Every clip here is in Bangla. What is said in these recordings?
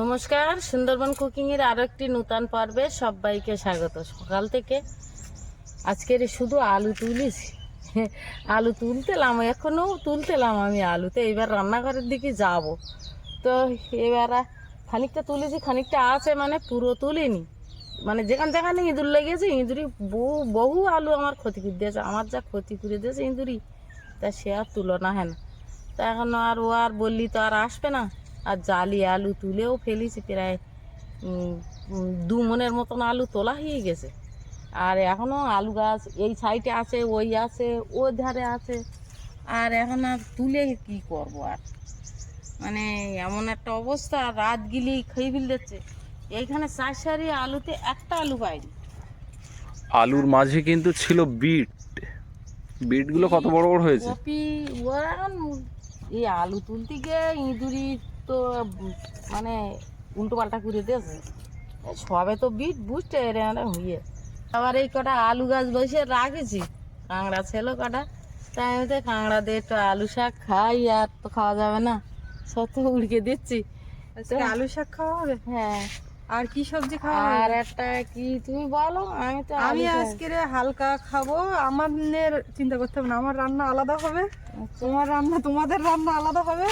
নমস্কার, সুন্দরবন কুকিং এর আরও একটি নূতন পর্বে সবাইকে স্বাগত। সকাল থেকে আজকের শুধু আলু তুলিস। আলু তুলতেলাম, এখনও তুলতেলাম আমি আলুতে। এবার রান্নাঘরের দিকে যাব। তো এবার খানিকটা তুলেছি, খানিকটা আছে মানে পুরো তুলিনি। মানে যেখান যেখানে ইঁদুর লেগেছে, ইঁদুরি বহু বহু আলু আমার ক্ষতি করে দিয়েছে। আমার যা ক্ষতি করে দিয়েছে ইঁদুরি, তা সে আর তুলনা হয় না। তা এখন আর ও আর বললি তো আর আসবে না। আর জালি আলু তুলেও ফেলেছি প্রায় দু মনের মতন আলু তোলা হয়ে গেছে। আর এখনও আলু গাছ এই সাইডে আছে ওই আছে ও ধারে আছে। আর এখন আর তুলে কি করব আর? মানে এমন একটা অবস্থা রাত গিলি খেয়ে বিল দিচ্ছে। এইখানে চার সারি আলুতে একটা আলু পাইনি। আলুর মাঝে কিন্তু ছিল বিট। বিটগুলো কত বড় বড় হয়েছে? কপি ও এখন এই আলু তুলতে গিয়ে ইঁদুরি তো মানে উল্টো পাল্টা করে দিয়েছে। সবে তো বিট বুঝতে এরে হইয়ে। আবার এই কটা আলু গাছ বসে রাখেছি কাঁকড়া ছিল কটা। তাই আমি তো কাঁকড়া দিয়ে একটু আলু শাক খাই আর তো খাওয়া যাবে না। সব তো উড়কে দিচ্ছি। আলু শাক খাওয়া হবে? হ্যাঁ। আর কি সবজি খাওয়া আর একটা কি তুমি বলো আমি তো আমি আজকে হালকা খাব। আমাদের চিন্তা করতে হবে না আমার রান্না আলাদা হবে। আচ্ছা। তোমার রান্না তোমাদের রান্না আলাদা হবে।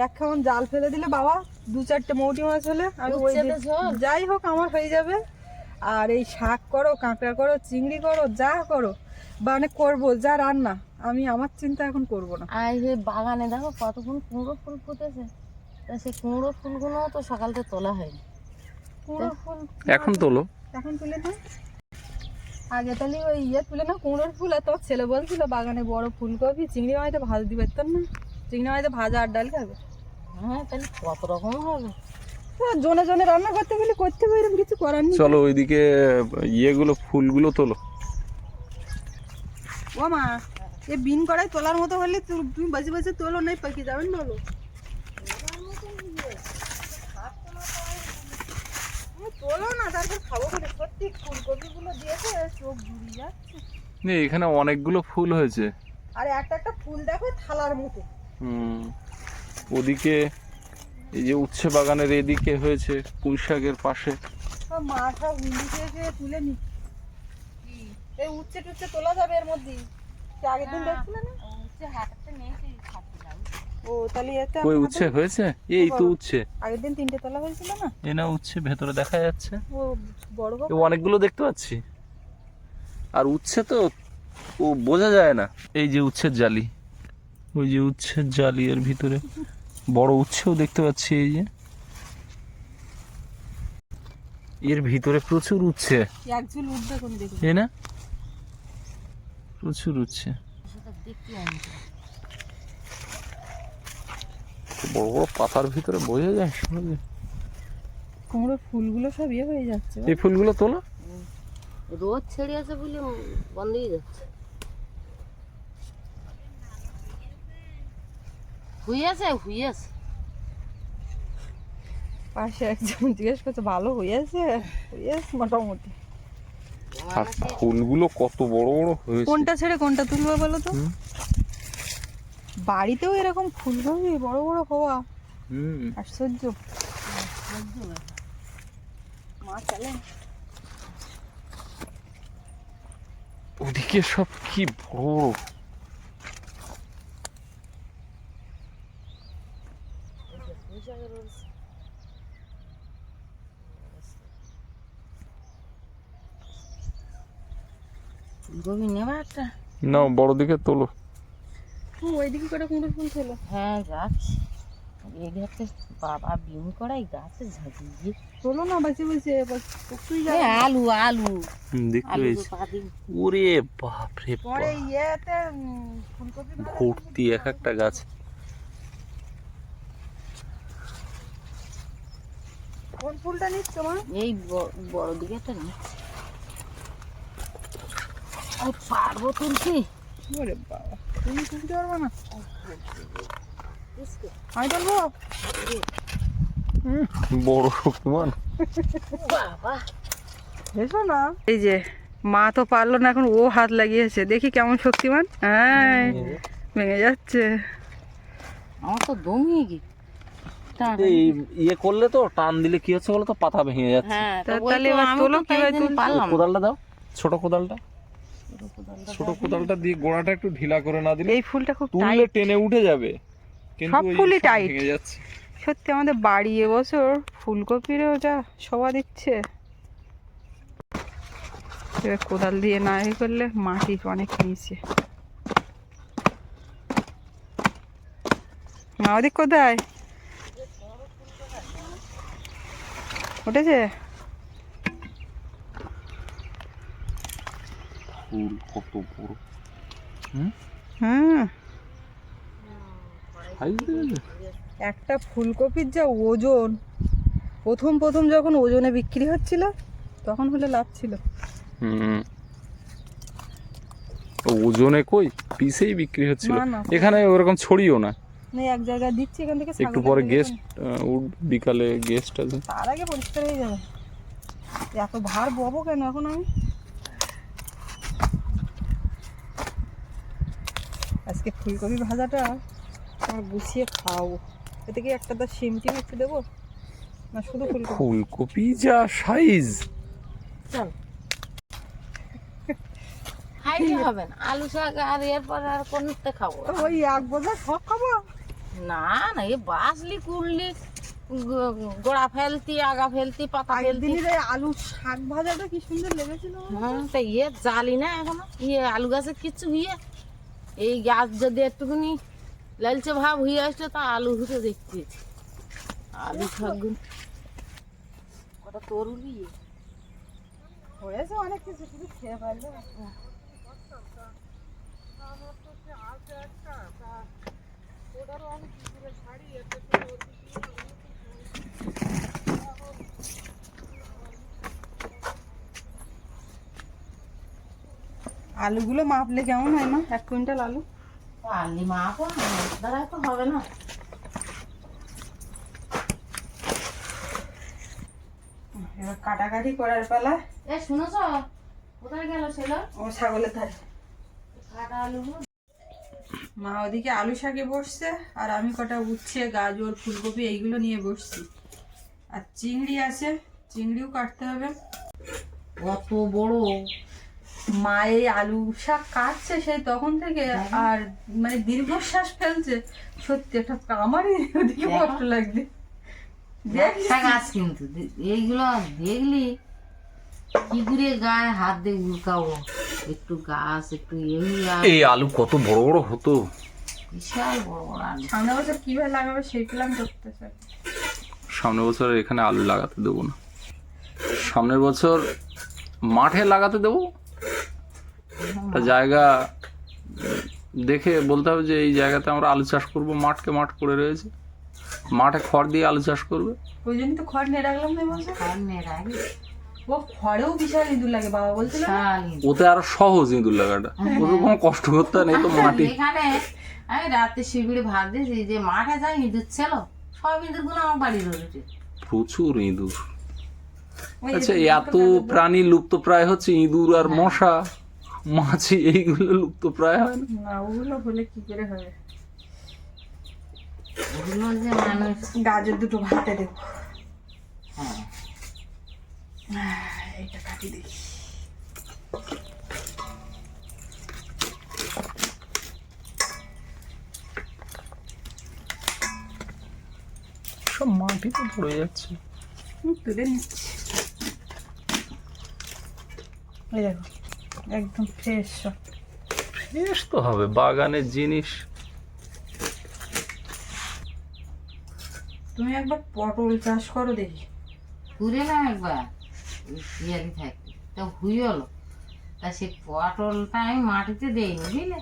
এক খাওয়ান জাল ফেলে দিলে বাবা দু চারটে মৌটি মাছ হলে আমি ওই যাই হোক আমার হয়ে যাবে। আর এই শাক করো কাঁকড়া করো চিংড়ি করো যা করো মানে করব যা রান্না আমি আমার চিন্তা এখন করব না। আর এই বাগানে দেখো কতক্ষণ কুমড়ো ফুল ফুটেছে। তা সেই কুমড়ো ফুলগুলো তো সকালতে তোলা হয়নি। কুমড়ো ফুল এখন তোলো। এখন তুলে না আগে তাহলে ওই ইয়ে তুলে না কুমড়োর ফুল আর তোমার ছেলে বলছিল বাগানে বড় ফুলকপি চিংড়ি মাইতে ভাজ দিবে পারতাম না। চিংড়ি মাইতে ভাজা আর ডাল খাবে? হ্যাঁ তাহলে কত রকম হবে? হ্যাঁ, জনে জনে রান্না করতে গেলে করতে হবে এরকম কিছু করার নেই। চলো ওইদিকে ইয়েগুলো ফুলগুলো তোলো। ও মা এ বিন কড়াই তোলার মতো হলে তুমি বাজে বাজে তোলো নাই পাকি যাবেন বলো। তুমি তোলো না তারপর খাব করে সত্যি ফুলকপিগুলো দিয়েছে চোখ জুড়িয়ে যাচ্ছে। এখানে অনেকগুলো ফুল হয়েছে। আর একটা একটা ফুল দেখো থালার মতো। ওদিকে এই যে উচ্ছে বাগানের এদিকে হয়েছে পুঁই শাকের পাশে। মাথা হুন্ডি খেয়ে খেয়ে তুলে নি। এই উচ্ছে টুচ্ছে তোলা যাবে এর মধ্যেই। কি আগের দিন দেখছিলে না? হাটাতে নিয়েছি ও তাহলে উচ্ছে হয়েছে? এই তো উচ্ছে। আগের দিন তিনটে তোলা হয়েছিল না? এ না উচ্ছে ভেতরে দেখা যাচ্ছে। ও বড় হোক অনেকগুলো দেখতে পাচ্ছি। আর উচ্ছে তো ও বোঝা যায় না এই যে উচ্ছের জালি। ওই যে উচ্ছের জালি এর ভিতরে। বড় উচ্ছেও দেখতে পাচ্ছি এই যে। এর ভিতরে প্রচুর উচ্ছে। তাই না? প্রচুর উচ্ছে। বড় বড় পাতার ভিতরে বোঝা যায় সহজে কুমড়োর ফুলগুলো সব ইয়ে হয়ে যাচ্ছে। এই ফুলগুলো তোলো। রোদ ছেড়ে আছে বলে বন্ধ হয়ে যাচ্ছে হুইয়াছে হুইয়াছে। পাশে একজন জিজ্ঞেস করছে ভালো হয়েছে হয়েছে মোটামুটি। আর ফুলগুলো কত বড় বড় হয়েছে। কোনটা ছেড়ে কোনটা তুলবো বলো তো? বাড়িতেও এরকম ফুল হবে বড় বড় হওয়া। হুম। আশ্চর্য। মা চলেন ওদিকে সব কি বড় ফুলকপি নেবা একটা না বড় দিকে তোলো। ও ওইদিকে করে কুমড়োর ফুল ছিল হ্যাঁ যাচ্ছি এই গাছে বাবা বিম করাই গাছে ঝাঁকিয়ে তোলো না বাঁচে বসে তুই আলু আলু। দেখতে পেয়েছি। ওরে বাপ। রে পরে ইয়েতে ফুলকপি ভর্তি এক একটা গাছ। কোন ফুলটা নিচ্ছ মা? এই বড় দিকেটা নিচ্ছি। আমি পারব তুলছি। ওরে বাবা তুমি তুলতে পারব না? আমি তুলবো বড় শক্তিমান বাবা। এসো না। এই যে মা তো পারল না এখন ও হাত লাগিয়েছে। দেখি কেমন শক্তিমান। হ্যাঁ ভেঙে যাচ্ছে। আমার তো দমিয়ে গি টানাটা এই ইয়ে করলে তো টান দিলে কি হচ্ছে বলো তো পাতা ভেঙে যাচ্ছে। হ্যাঁ তাহলে এবার তোলো, পারলাম কোদালটা দাও ছোট কোদালটা। ছোট কোদালটা দিয়ে গোড়াটা একটু ঢিলা করে না দিলে এই ফুলটা খুব তুললে টেনে উঠে যাবে। কিন্তু সব ফুলই সব। ভেঙে যাচ্ছে। সত্যি আমাদের বাড়ি এবছর ফুলকপিরও যা শোভা দিচ্ছে। এবার কোদাল দিয়ে না এ করলে মাটি অনেক নিচে। মা ওদিক কোথায়? উঠেছে? ফুল কত বড়? হুম? একটা ফুলকপির যা ওজন প্রথম প্রথম যখন ওজনে বিক্রি হচ্ছিল তখন হলে লাভ ছিল। হুম। ওজনে কই? পিসেই বিক্রি হচ্ছিল। এখানে ওরকম ছড়িও না। না এক জায়গায় দিচ্ছি এখান থেকে একটু পরে গেস্ট বিকালে গেস্ট আছে তার আগে পরিষ্কার হয়ে যাবে। এত ভার ববো কেন এখন আমি? আজকে ফুলকপি ভাজাটা আমার গুছিয়ে খাওয়াবো এতে কি একটা সিম টিম একটু দেবো? না শুধু ফুলকপি? ফুলকপি যা সাইজ চল। খাইতে হবে না? আলু শাক আর এরপর আর কোনতে খাব? ওই এক বোঝা সব খাব? না না এ বাসলি কুড়লি গোড়া ফেলতি আগা ফেলতি পাতা ফেলতি। দিনের আলু শাক ভাজাটা কি সুন্দর লেগেছিল। হ্যাঁ তা ইয়ে জালি না এখনও? ইয়ে আলু গাছের কিচ্ছু ইয়ে এই গাছ যদি একটুখানি লালচে ভাব হয়ে আসছে তা আলু হতে দেখতে আলু শাকগুলো কটা ইয়ে হয়েছে অনেক কিছু শুধু খেয়ে ফেলল আলুগুলো মাপলে কেমন হয় মা? এক কুইন্টাল আলু? আলু মা আপন দাঁড়ায় তো হবে না। এবার কাটাকাটি করার পালা। এ শুনেছ? কোথায় গেল ছিল? ও ছাগলের ধারে। কাটা আলু মা ওদিকে আলু শাকে বসছে আর আমি কটা উচ্ছে গাজর ফুলকপি এইগুলো নিয়ে বসছি। আর চিংড়ি আছে চিংড়িও কাটতে হবে। কত বড়। মা এই আলু শাক কাটছে সেই তখন থেকে আর মানে দীর্ঘশ্বাস ফেলছে। সত্যি একটা আমারই ওদিকে দেখো। কষ্ট লাগছে। দেখ একটা গাছ কিন্তু। এইগুলো দেখলি? কি করে গায়ে হাত দিয়ে উল্কাবো একটু গাছ একটু এই আলু কত বড় বড় হতো। বিশাল বড় বড় আলু। সামনে বছর কীভাবে লাগাবে সেই প্ল্যান করতেছে সামনের বছর এখানে আলু লাগাতে দেবো না। সামনের বছর মাঠে লাগাতে দেবো? একটা জায়গা দেখে বলতে হবে যে এই জায়গাতে আমরা আলু চাষ করব মাঠকে মাঠ পড়ে রয়েছে। মাঠে খড় দিয়ে আলু চাষ করবে। ওই জন্য তো খড় নিয়ে রাখলাম না বছর সামনের আগে ও খড়েও বিশাল ইঁদুর লাগে বাবা বলছিল। ওতে আরও সহজ ইঁদুর লাগাটা। ওতে কোনো কষ্ট করতে হয় না তো মাটি। এখানে আমি রাতে শিবিড়ি ভাত দিয়েছি যে মাঠে যাই ইঁদুর ছিল সব ইঁদুরগুলো আমার বাড়ি ধরেছে প্রচুর ইঁদুর। আচ্ছা এত তো প্রাণী লুপ্ত প্রায় হচ্ছে ইঁদুর আর মশা। মাছি এইগুলো লুপ্ত প্রায় হয় না। না ওগুলো হলে কি করে হবে? ওগুলো যে মানুষ গাজর দুটো ভাতে দেবো। হ্যাঁ। এইটা কাটি দেখি সব মাটিতে পড়ে যাচ্ছে। তুলে নিচ্ছি। এই দেখো। একদম ফ্রেশ সব ফ্রেশ তো হবে বাগানের জিনিস। তুমি একবার পটল চাষ করো দেখি। ঘুরে না একবার ইয়ারি থাকতে তা হুই হলো। তা সে পটলটা আমি মাটিতে দেইনি বুঝলে?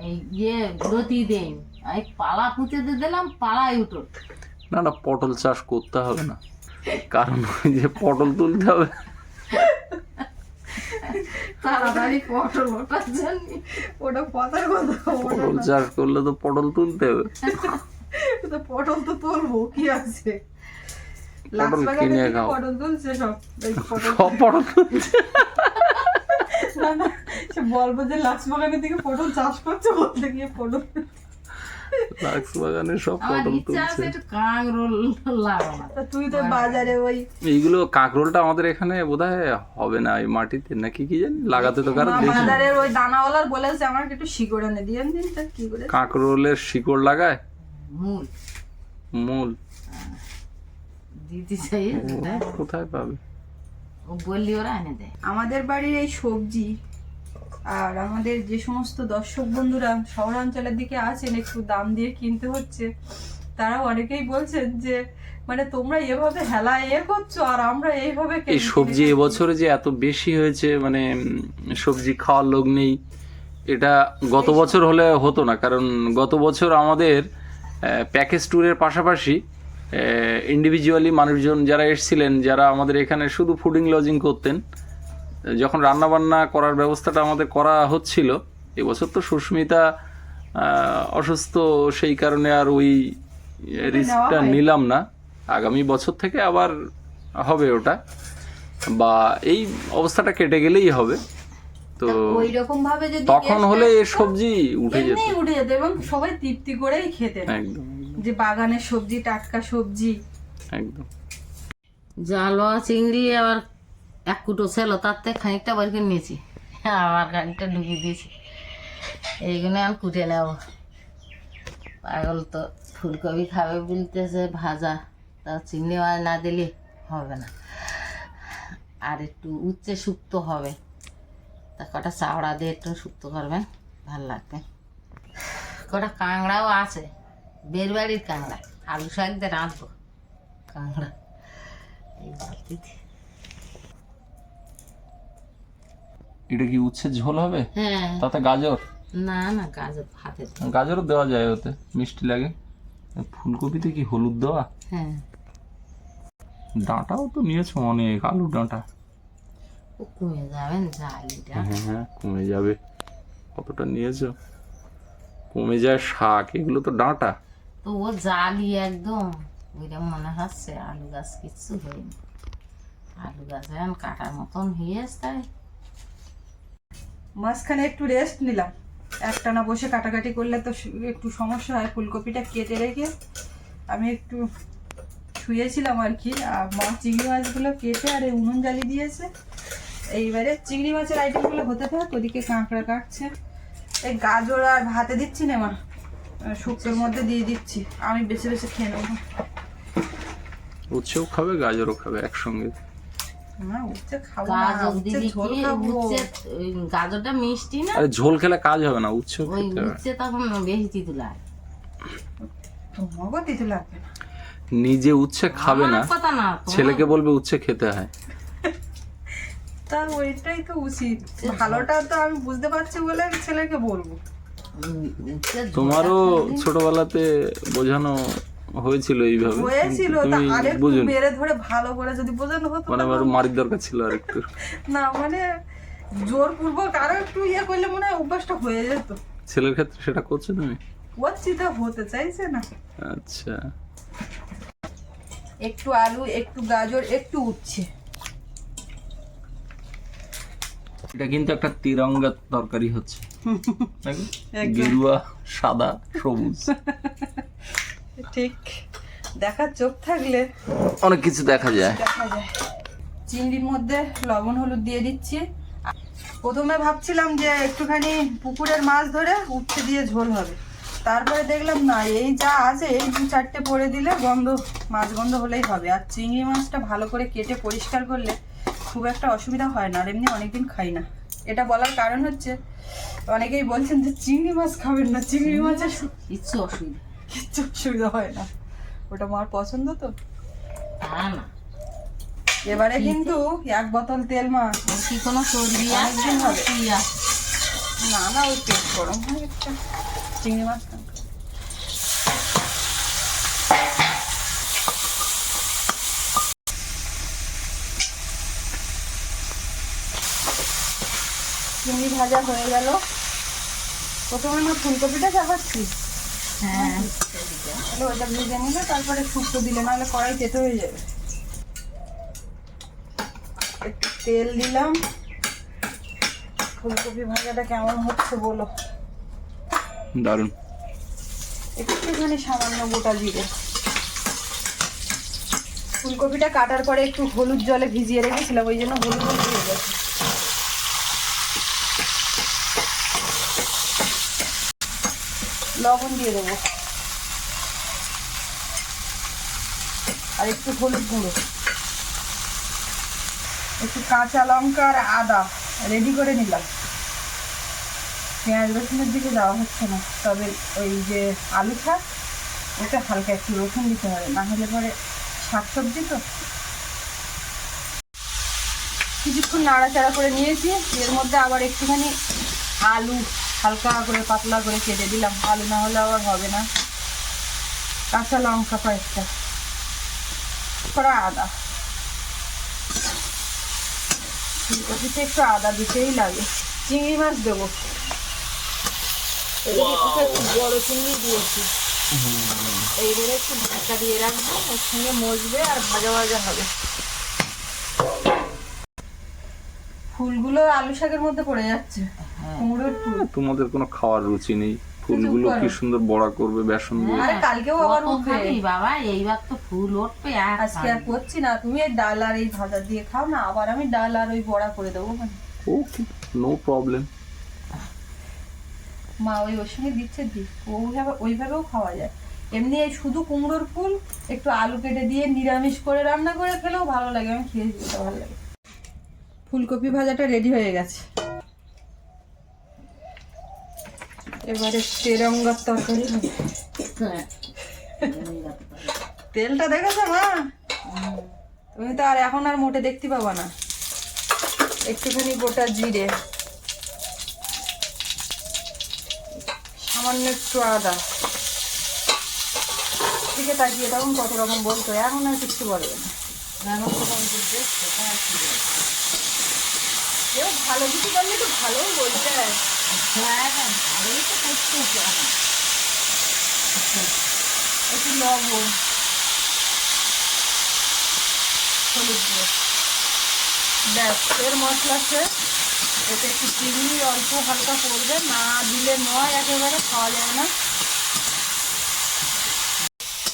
এই ইয়ে লতি দেইনি। আমি পালা পুঁতে দিয়ে দিলাম পালাই উঠল। না না পটল চাষ করতে হবে না। কারণ ওই যে পটল তুলতে হবে। তাড়াতাড়ি পটল ওঠার জন্য ওটা পাতার কথা পটল চাষ করলে তো পটল তুলতে হবে। তো পটল তো তুলবো কি আছে? পটল কিনে খাও। পটল তুলছে সব। সব পটল তুলছে। বলব যে লাক্স বাগানের দিকে পটল চাষ করছে বলতে গিয়ে পটল লাক্স বাগানে সব পটল তুলছে। একটু কাং রোল লাগানো। তা তুই তো বাজারে ওই এইগুলো কাঁকরোলটা আমাদের এখানে বোধহয় হবে না এই মাটিতে নাকি কি জানি? লাগাতে তো কারও দেখি বাজারের ওই দানাওয়ালার বলেছে আমার একটু শিকড় এনে দিয়ে দিন তা কি করে? কাঁকরোলের শিকড় লাগায়? মূল। মূল। দিতে চাই কোথায় পাবে? বললি ওরা এনে দেয়। আমাদের বাড়ির এই সবজি আর আমাদের যে সমস্ত দর্শক বন্ধুরা শহরাঞ্চলের দিকে আছেন একটু দাম দিয়ে কিনতে হচ্ছে তারা অনেকেই বলছেন যে মানে তোমরা এভাবে হেলা এ করছ আর আমরা এইভাবে এই সবজি এবছরে যে এত বেশি হয়েছে মানে সবজি খাওয়ার লোক নেই এটা গত বছর হলে হতো না কারণ গত বছর আমাদের প্যাকেজ ট্যুরের পাশাপাশি ইন্ডিভিজুয়ালি মানুষজন যারা এসেছিলেন যারা আমাদের এখানে শুধু ফুডিং লজিং করতেন যখন রান্না বান্না করার ব্যবস্থাটা আমাদের করা হচ্ছিল এবছর তো সুস্মিতা অসুস্থ সেই কারণে আর ওই রিস্কটা নিলাম না। আগামী বছর থেকে আবার হবে ওটা। বা এই অবস্থাটা কেটে গেলেই হবে। তো ওই রকম ভাবে যদি তখন হলে এ সবজি উঠে যেত। উঠে যেত এবং সবাই তৃপ্তি করেই খেতেন। একদম যে বাগানের সবজি টাটকা সবজি। একদম। জালোয়া চিংড়ি আবার এক কুটো ছিল তার থেকে খানিকটা বার করে নিয়েছি। আবার খানিকটা ঢুকিয়ে দিয়েছি। এইগুলো আমি কুটে নেব। পাগল তো, ফুলকপি খাবে বলতেছে, ভাজা। তা চিংড়ি মাছ না দিলে হবে না। আর একটু উচ্চে শুক্তো হবে। তা কটা চাওড়া দিয়ে একটু শুক্তো করবেন, ভালো লাগবে। কটা কাঁকড়াও আছে বের বাড়ির কাঁকড়া। আলু শাক দিয়ে রাঁধবো, কাঁকড়া। এই বালতিতে এটা কি উচ্ছের ঝোল হবে? হ্যাঁ। তাতে গাজর? না না গাজর ভাতে গাজরও দেওয়া যায় ওতে মিষ্টি লাগে। ফুলকপিতে কি হলুদ দেওয়া? হ্যাঁ। ডাঁটাও তো নিয়েছো অনেক আলু ডাঁটা। ও কমে যাবেন জালিটা। হ্যাঁ হ্যাঁ কমে যাবে। কতটা নিয়েছো? কমে যায় শাক এগুলো তো ডাঁটা। তো ও জালি একদম। ওইটা মনে হচ্ছে আলু গাছ কিচ্ছু হয়নি। আলু গাছ এখন কাটার মতন হয়েছে তাই। মাঝখানে একটু রেস্ট নিলাম। একটানা বসে কাটাকাটি করলে তো একটু সমস্যা হয়। ফুলকপিটা কেটে রেখে আমি একটু শুয়েছিলাম আর কি। আর মা চিংড়ি মাছগুলো কেটে আর এই উনুন জ্বালিয়ে দিয়েছে। এইবারে চিংড়ি মাছের আইটেমগুলো হতে থাক, ওদিকে কাঁকড়া কাটছে। এই গাজর আর ভাতে দিচ্ছি না মা শুক্তোর মধ্যে দিয়ে দিচ্ছি। আমি বেছে বেছে খেয়ে নেব। উচ্ছেও খাবে, গাজরও খাবে একসঙ্গে। গাজরটা মিষ্টি না? আরে ঝোল খেলে কাজ হবে না উচ্ছেও ওই উচ্ছে তখন বেশি তিতুলা তোমাকে দিতে লাগবে নিজে উচ্ছে খাবে না ছেলেকে বলবে উচ্ছে খেতে হয়। তা ওইটাই তো উচিত। ভালোটা তো আমি বুঝতে পারছি বলে ছেলেকে বলব। তোমারও ছোটবেলাতে বোঝানো হয়েছিল এইভাবে। হয়েছিল তা আরেকটু মেরে ধরে ভালো করে যদি বোঝানো হতো মানে মারির দরকার ছিল আর একটু না মানে জোরপূর্বক আরও একটু ইয়ে করলে মনে হয় অভ্যাসটা হয়ে যেত। ছেলের ক্ষেত্রে সেটা করছ তুমি? করছি তো হতে চাইছে না। আচ্ছা। একটু আলু একটু গাজর একটু উচ্ছে। এটা কিন্তু একটা তিরঙ্গা তরকারি হচ্ছে। গেরুয়া সাদা সবুজ। ঠিক। দেখার চোখ থাকলে অনেক কিছু দেখা যায়। দেখা যায়। চিংড়ির মধ্যে লবণ হলুদ দিয়ে দিচ্ছি। প্রথমে ভাবছিলাম যে একটুখানি পুকুরের মাছ ধরে উচ্ছে দিয়ে ঝোল হবে। তারপরে দেখলাম না এই যা আছে এই দু চারটে পরে দিলে গন্ধ মাছ গন্ধ হলেই হবে। আর চিংড়ি মাছটা ভালো করে কেটে পরিষ্কার করলে খুব একটা অসুবিধা হয় না আর এমনি অনেকদিন খাই না। এটা বলার কারণ হচ্ছে অনেকেই বলছেন যে চিংড়ি মাছ খাবেন না চিংড়ি মাছের কিচ্ছু অসুবিধা। কিচ্ছু অসুবিধা হয় না। ওটা মার পছন্দ তো? না। এবারে কিন্তু এক বোতল তেল মাছ ওর কি কোনো আছে হবে। না না ওই পেট গরম হয়ে গেছে। চিংড়ি মাছ চিংড়ি ভাজা হয়ে গেল। প্রথমে আমরা ফুলকপিটা চাপাচ্ছি। হ্যাঁ। তাহলে ওটা ভেজে নিলে তারপরে শুক্তো দিলে নাহলে কড়াই তেতো হয়ে যাবে। একটু তেল দিলাম। ফুলকপি ভাজাটা কেমন হচ্ছে বলো? দারুণ। একটুখানি সামান্য গোটা জিরে। ফুলকপিটা কাটার পরে একটু হলুদ জলে ভিজিয়ে রেখেছিলাম ওই জন্য হলুদ হলুদ হয়ে গেছে। লবণ দিয়ে দেবো। আর একটু হলুদ গুঁড়ো। একটু কাঁচা লঙ্কা আর আদা রেডি করে নিলাম। পেঁয়াজ রসুনের দিকে যাওয়া হচ্ছে না, তবে ওই যে আলু শাক, ওটা হালকা একটু রসুন দিতে হবে, না হলে পরে শাক সবজি তো। কিছুক্ষণ নাড়াচাড়া করে নিয়েছি, এর মধ্যে আবার একটুখানি আলু হালকা করে পাতলা করে কেটে দিলাম। আলু না হলে আবার হবে না। কাঁচা লঙ্কা কয়েকটা। করা আদা। ফুলকপিতে একটু আদা দিতেই লাগে। চিংড়ি মাছ দেবো। বড় চিংড়ি দিয়েছি। এইবারে একটু ঢাকা দিয়ে রাখব ওর সঙ্গে মজবে আর ভাজা ভাজা হবে। ফুলগুলো আলু শাকের মধ্যে পড়ে যাচ্ছে। তোমাদের কোনো খাওয়ার রুচি নেই। ফুলগুলো কি সুন্দর বড়া করবে বেসন দিয়ে? আরে কালকেও আবার উঠবে বাবা? এইবার তো ফুল উঠবে আজকে আর করছি না। তুমি এই ডাল আর এই ভাজা দিয়ে খাও না আবার আমি ডাল আর ওই বড়া করে দেবো। ওকে নো প্রবলেম মা ওই ওর সঙ্গে দিচ্ছে দি। ওইভাবে ওইভাবেও খাওয়া যায়। এমনি এই শুধু কুমড়োর ফুল একটু আলু কেটে দিয়ে নিরামিষ করে রান্না করে খেলেও ভালো লাগে। আমি খেয়েছি ওটা ভালো লাগে। ফুলকপি ভাজাটা রেডি হয়ে গেছে। এবারে তেরঙ্গার তরকারি হ্যাঁ। তেলটা দেখেছ মা? তুমি তো আর এখন আর মোটে দেখতে পাবা না। একটুখানি গোটা জিরে। সামান্য একটু আদা। দিকে তাকিয়ে তখন কত রকম বলতো এখন আর কিছু বলবে না। এখন তো? কেউ ভালো কিছু করলে তো ভালোই বলতে হয় হ্যাঁ, হ্যাঁ, ভালোই তো করতেছো এখন। একটু লবণ হলুদ গুঁড়ো ব্যাস এর মশলা শেষ এতে একটু চিংড়ি অল্প হালকা করবে না দিলে নয় একেবারে খাওয়া যাবে না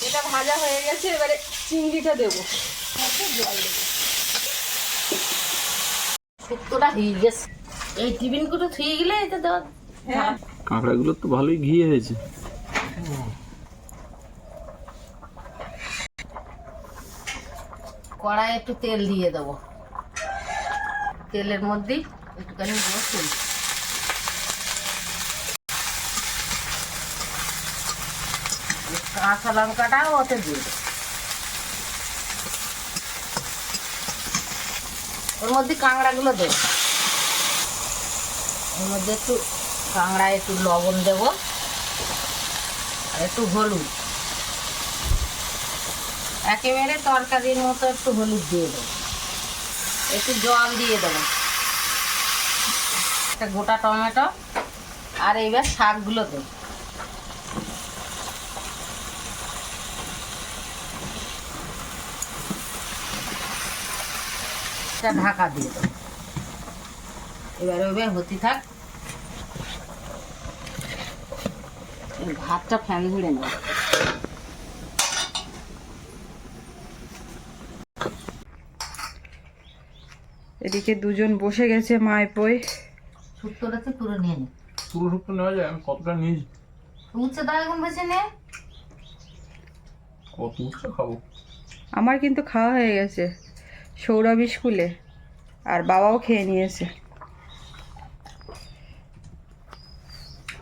এটা ভাজা হয়ে গেছে এবারে চিংড়িটা দেবো দেবো শুক্তোটা হয়ে গেছে এই টিফিন করে থুয়ে গেলে এটা দেওয়া হ্যাঁ। কাঁকড়াগুলো তো ভালোই ঘি হয়েছে। কড়াই একটু তেল দিয়ে দেবো। তেলের মধ্যেই একটুখানি রসুন এই কাঁচা লঙ্কাটাও ওতে দিয়ে দেবো। ওর মধ্যে কাঁকড়াগুলো দেবো। ওর মধ্যে একটু কাঁকড়া একটু লবণ দেবো, আর একটু হলুদ। একেবারে তরকারির মতো একটু হলুদ দিয়ে দেবো। একটু জল দিয়ে দেবো। একটা গোটা টমেটো, আর এইবার শাকগুলো দেবো। ঢাকা দিয়ে দেবো। এবার ওইবার হতে থাক। ভাতটা ফ্যান ধরে নেব এদিকে দুজন বসে গেছে মায় পই। শুক্তোটাতে তুলে নিয়ে নি। পুরো শুক্তো নেওয়া যায় আমি কতটা নিজ উচ্ছে দাও এখন বেছে নে। কত খাব? আমার কিন্তু খাওয়া হয়ে গেছে সৌরভ স্কুলে আর বাবাও খেয়ে নিয়েছে।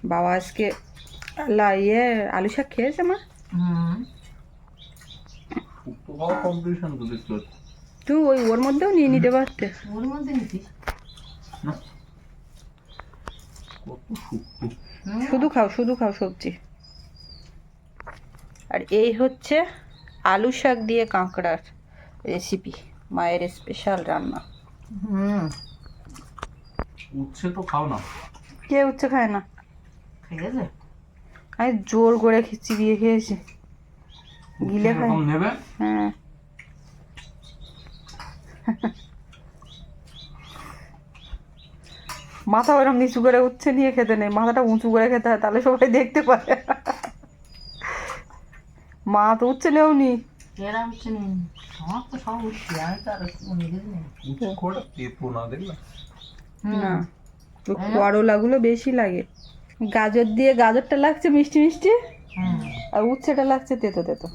বাবা আজকে আল্লাহ ইয়ে আলু শাক খেয়েছে মা। তুই ওই ওর মধ্যেও নিয়ে নিতে পারতে। ওর মধ্যে নিতিস শুধু খাও শুধু খাও সবজি। আর এই হচ্ছে আলু শাক দিয়ে কাঁকড়ার রেসিপি মায়ের স্পেশাল রান্না। হুম। উচ্ছে তো খাও না। কে উচ্ছে খায় না? ঠিক আছে? আমি জোর করে চিবিয়ে খেয়েছি। গিলে খাই। নেবে? হ্যাঁ। মাথা ওরকম নিচু করে উঠছে নিয়ে খেতে নেই। মাথাটা উঁচু করে খেতে হয় তাহলে সবাই দেখতে পারে। মা তো উঠছে তেতো না দেখলাম না। তো করলাগুলো বেশি লাগে। গাজর দিয়ে গাজরটা লাগছে মিষ্টি মিষ্টি? আর উচ্ছেটা লাগছে তেতো তেতো।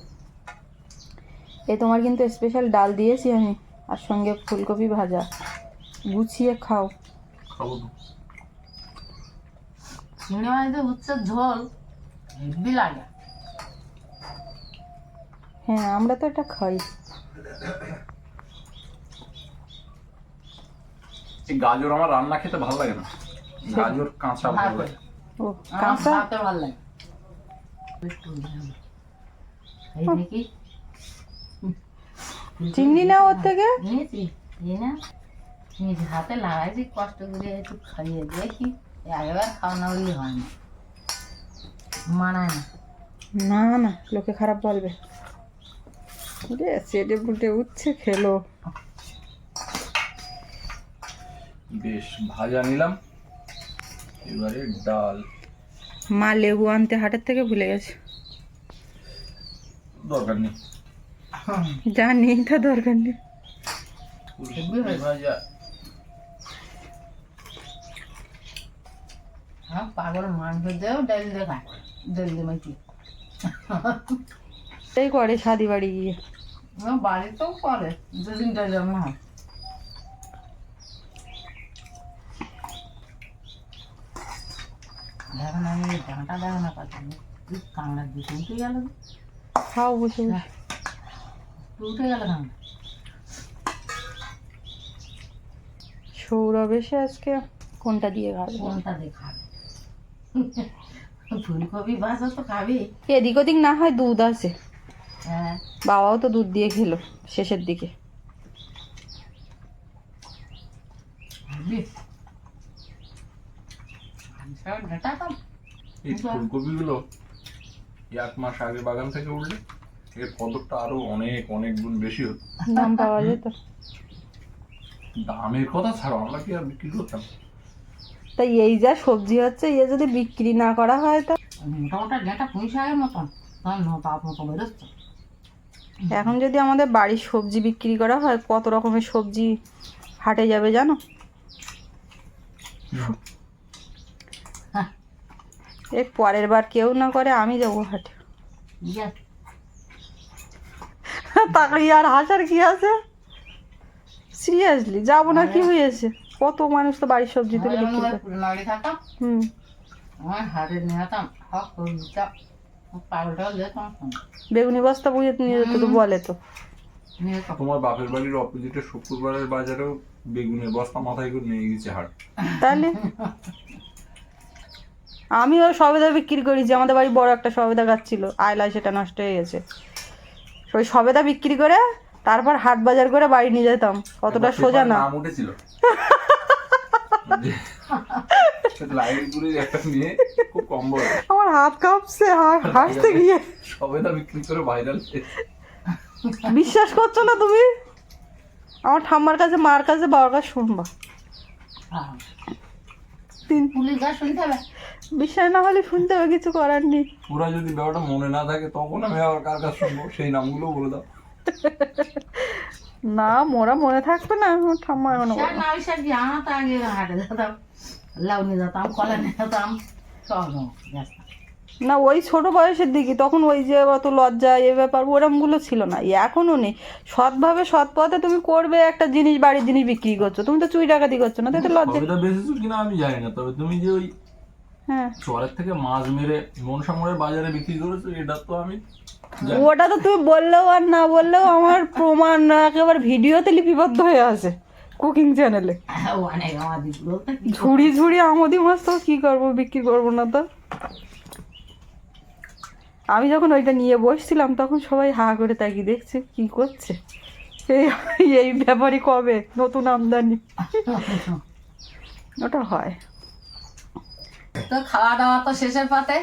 এ তোমার কিন্তু স্পেশাল ডাল দিয়েছি আমি আর সঙ্গে ফুলকপি ভাজা। গুছিয়ে খাও। ঝোল লাগে। হ্যাঁ আমরা তো এটা খাই। গাজর আমার রান্না খেতে ভালো লাগে না। গাজর কাঁচা ভালো লাগে। ও কাঁচা? ভালো লাগে। চিংড়ি না ওর থেকে? নিজ হাতে লাগাইছি কষ্ট করে একটু খাইয়ে দেখি। একবার খাওয়া না হয় না। মানায় না। না না লোকে খারাপ বলবে। রে চেটে পুটে উচ্ছে খেলো। বেশ ভাজা নিলাম। এবারে ডাল। মা লেবু আনতে হাটের থেকে ভুলে গেছে। দরকার নেই। যা নেই তা দরকার নেই। ভাজা। হ্যাঁ পাগল মাংস দেও ডাল দিয়ে ডাল দিয়ে মাইতি করে শাদি বাড়ি গিয়ে বাড়িতেও করে দুদিন ডাল জন্ম হয়। দেখো না আমি ডাঁটা দেখো না। পাচ্ছি দিতে উঠে গেল খাও বসে। উঠে গেল সৌরভ এসে আজকে কোনটা দিয়ে খাবে? কোনটা দেখাবে ফুলকপি ভাজা তো খাবি। এদিক ওদিক না হয় দুধ আছে। হ্যাঁ। বাবাও তো দুধ দিয়ে খেলো শেষের দিকে। খাবি? এই ফুলকপিগুলো এক মাস আগে বাগান থেকে উঠলে এর কদরটা আরও অনেক অনেক গুণ বেশি হতো। দাম পাওয়া যেত। দামের কথা ছাড়া আমরা কি আর বিক্রি করতাম? তাই এই যা সবজি হচ্ছে ইয়ে যদি বিক্রি না করা হয় তো মোটামোটা শাকের মতন তখন মতো বেরোচ্ছে। এখন যদি আমাদের বাড়ির সবজি বিক্রি করা হয় কত রকমের সবজি হাটে যাবে জানো? এ পরের বার কেউ না করে আমি যাব হাটে। তাকাই আর হাসার কি আছে? সিরিয়াসলি যাব না কি হয়েছে? কত মানুষ তো বাড়ির সবজি তুলে বিক্রি করে। হুম। বেগুনি বস্তা বুঝে নিয়ে যেতে তো বলে তো। তোমার বাপের বাড়ির অপোজিটে শুক্রবারের বাজারেও বেগুনের বস্তা মাথায় করে নিয়ে গেছে হাট। তাহলে? আমিও সবেদা বিক্রি করেছি আমাদের বাড়ি বড় একটা সবেদা গাছ ছিল আয়লায় সেটা নষ্ট হয়ে গেছে। ওই সবেদা বিক্রি করে তারপর হাট বাজার করে বাড়ি নিয়ে যেতাম অতটা সোজা না। উঠেছিল। লাইট গুলির একটা নিয়ে খুব কম আমার হাত কাঁপছে হাসতে গিয়ে। সবেদা বিক্রি করে ভাইরাল বিশ্বাস করছ না তুমি? আমার ঠাম্মার কাছে মার কাছে বাবার কাছে শুনবা। হ্যাঁ। তিন পুলিশ গাছ শুনতে হবে? বিশ্বাস না হলে শুনতে হবে কিছু করার নেই। পুরা যদি ব্যাপারটা মনে না থাকে তখন আমি আবার কার কাছে শুনব? সেই নামগুলো বলে দাও। না মোরা মনে থাকবে না আমার ঠাম্মা এখনও স্যার না ওই স্যার জানা তো আগে হাটে যেতাম লাউ নিয়ে যেতাম কলা নিয়ে যেতাম সব না ওই ছোট বয়সের দিকে তখন ওই যে অত লজ্জা এ ব্যাপার ওরমগুলো ছিল না এখনও নেই। সৎভাবে সৎ পথে তুমি করবে একটা জিনিস বাড়ির জিনিস বিক্রি করছ তুমি তো চুই ডাকাতি করছ না তাতে লজ্জা বেঁচেছো কিনা আমি জানি না তবে তুমি যে ওই চরের থেকে মাছ মেরে মনসা মোড়ের বাজারে বিক্রি করেছ? এটা তো আমি ওটা তো তুমি বললেও আর না বললেও আমার প্রমাণ একেবারে ভিডিওতে লিপিবদ্ধ হয়ে আছে কুকিং চ্যানেলে। ঝুড়ি ঝুড়ি আমদি মাছ তো কি করব বিক্রি করব না তো? আমি যখন ওইটা নিয়ে বসছিলাম তখন সবাই হা করে তাকি দেখছে কি করছে? এই এই ব্যাপারই কবে নতুন আমদানি? ওটা হয়। তো খাওয়া দাওয়া তো শেষের পাতে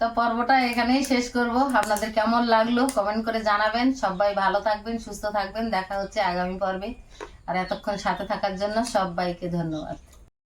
তো পর্বটা এখানেই শেষ করব। আপনাদের কেমন লাগল কমেন্ট করে জানাবেন। সবাই ভালো থাকবেন, সুস্থ থাকবেন। দেখা হচ্ছে আগামী পর্বে। আর এতক্ষণ সাথে থাকার জন্য সবাইকে ধন্যবাদ।